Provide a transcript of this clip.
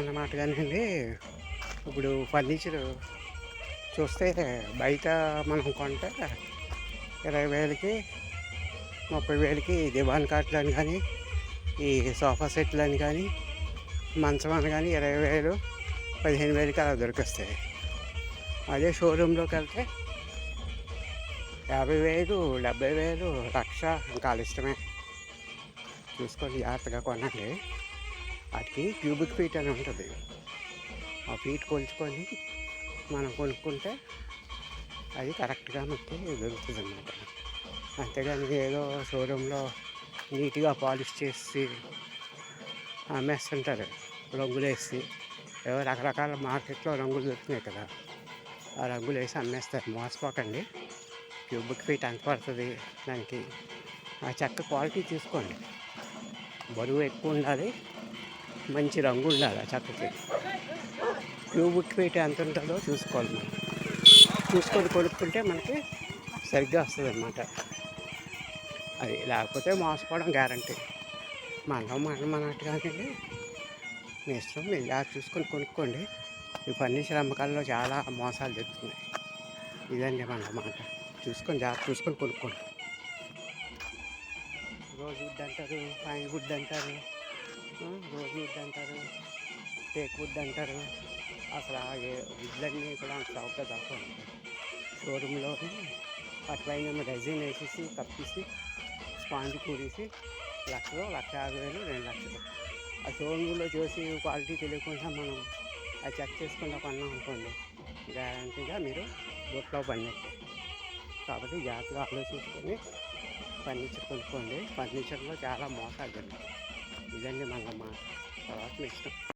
అన్నమాట కానివ్వండి ఇప్పుడు ఫర్నిచర్ చూస్తే బయట మనం కొంటే ఇరవై వేలకి ముప్పై వేలకి దివాన్ కాట్లు అని కానీ ఈ సోఫా సెట్లు అని కానీ మంచం అని కానీ ఇరవై వేలు పదిహేను వేలకి అలా దొరికిస్తాయి. అదే షోరూంలోకి వెళ్తే యాభై వేలు డెబ్బై వేలు లక్ష ఇంకా ఇష్టమే. చూసుకొని జాగ్రత్తగా కొనండి. వాటికి క్యూబిక్ ఫీట్ అని ఉంటుంది. ఆ ఫీట్ కొలుచుకొని మనం కొనుక్కుంటే అది కరెక్ట్గా మనకి దొరుకుతుంది అన్నమాట అంతేగాని ఏదో షోరూంలో నీట్గా పాలిష్ చేసి అమ్మేస్తుంటారు రంగులు వేసి ఏవో రకరకాల మార్కెట్లో రంగులు దొరుకుతున్నాయి కదా ఆ రంగులు వేసి అమ్మేస్తారు. మోసపోకండి. క్యూబిక్ ఫీట్ ఎంత పడుతుంది దానికి ఆ చెక్క క్వాలిటీ చూసుకోండి. బరువు ఎక్కువ ఉండాలి మంచి రంగు ఉండాలి చక్కకి. చెక్కకి క్యూబిక్ ఫీట్ ఎంత ఉంటుందో చూసుకోవాలి మనం. చూసుకొని కొనుక్కుంటే మనకి సరిగ్గా వస్తుంది అన్నమాట అది లేకపోతే మోసపోవడం గ్యారంటీ మనం మనం మనట్టు కాదండి. మీ ఇష్టం మీరు జాగ్రత్త చూసుకొని కొనుక్కోండి. ఈ ఫర్నిచర్ అమ్మకాల్లో చాలా మోసాలు జరుగుతున్నాయి. ఇదండి మన మాట. చూసుకొని జాగ్రత్త చూసుకొని కొనుక్కోండి. రోజు వుడ్ అంటారు పైన్ వుడ్ అంటారు రోజ్ వుడ్ అంటారు టేక్ వుడ్ అంటారు. అసలు ఆ వుడ్లన్నీ కూడా స్టాక్గా దాకా షోరూంలో వాటి పైన రెజిన్ వేసేసి కప్పేసి స్పాంజ్ కూడేసి లక్షలో లక్ష యాభై వేలు రెండు లక్షలు. ఆ షోరూంలో చూసి క్వాలిటీ తెలియకుండా మనం అది చెక్ చేసుకుంటా కొన్నాం అనుకోండి గ్యారంటీగా మీరు బొట్లో పడినట్టు. కాబట్టి జాగ్రత్తగా ఆలోచించుకొని ఫర్నిచర్ కొనుక్కోండి. ఫర్నిచర్లో చాలా మోసాలు ఇదండి మన తర్వాత ఇష్టం